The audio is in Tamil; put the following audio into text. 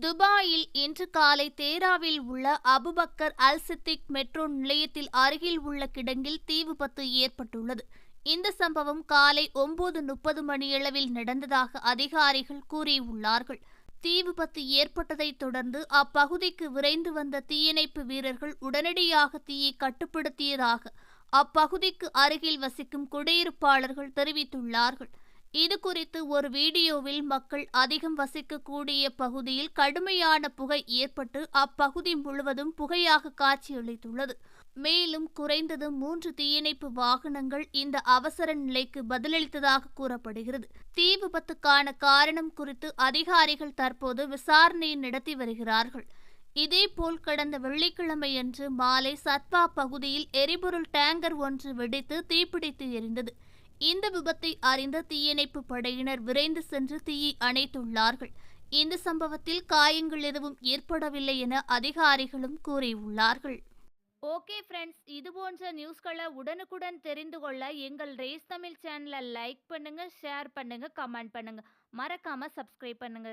துபாயில் இன்று காலை தேராவில் உள்ள அபுபக்கர் அல் சித்திக் மெட்ரோ நிலையத்தில் அருகில் உள்ள கிடங்கில் தீ விபத்து ஏற்பட்டுள்ளது. இந்த சம்பவம் காலை ஒன்பது முப்பது மணியளவில் நடந்ததாக அதிகாரிகள் கூறியுள்ளார்கள். தீ விபத்து ஏற்பட்டதைத் தொடர்ந்து அப்பகுதிக்கு விரைந்து வந்த தீயணைப்பு வீரர்கள் உடனடியாக தீயை கட்டுப்படுத்தியதாக அப்பகுதிக்கு அருகில் வசிக்கும் குடியிருப்பாளர்கள் தெரிவித்துள்ளார்கள். இது குறித்து ஒரு வீடியோவில் மக்கள் அதிகம் வசிக்கக்கூடிய பகுதியில் கடுமையான புகை ஏற்பட்டு அப்பகுதி முழுவதும் புகையாக காட்சியளித்துள்ளது. மேலும் குறைந்தது மூன்று தீயணைப்பு வாகனங்கள் இந்த அவசர நிலைக்கு பதிலளித்ததாக கூறப்படுகிறது. தீ விபத்துக்கான காரணம் குறித்து அதிகாரிகள் தற்போது விசாரணை நடத்தி வருகிறார்கள். இதேபோல் கடந்த வெள்ளிக்கிழமையன்று மாலை சத்வா பகுதியில் எரிபொருள் டேங்கர் ஒன்று வெடித்து தீப்பிடித்து எரிந்தது. இந்த விபத்தை அறிந்த தீயணைப்பு படையினர் விரைந்து சென்று தீயை அணைத்துள்ளார்கள். இந்த சம்பவத்தில் காயங்கள் எதுவும் ஏற்படவில்லை என அதிகாரிகளும் கூறியுள்ளார்கள். ஓகே ஃப்ரெண்ட்ஸ் இது போன்ற நியூஸ்களை உடனுக்குடன் தெரிந்து கொள்ள எங்கள் ரேஸ் தமிழ் சேனலை லைக் பண்ணுங்க ஷேர் பண்ணுங்க கமெண்ட் பண்ணுங்க. மறக்காம சப்ஸ்கிரைப் பண்ணுங்க.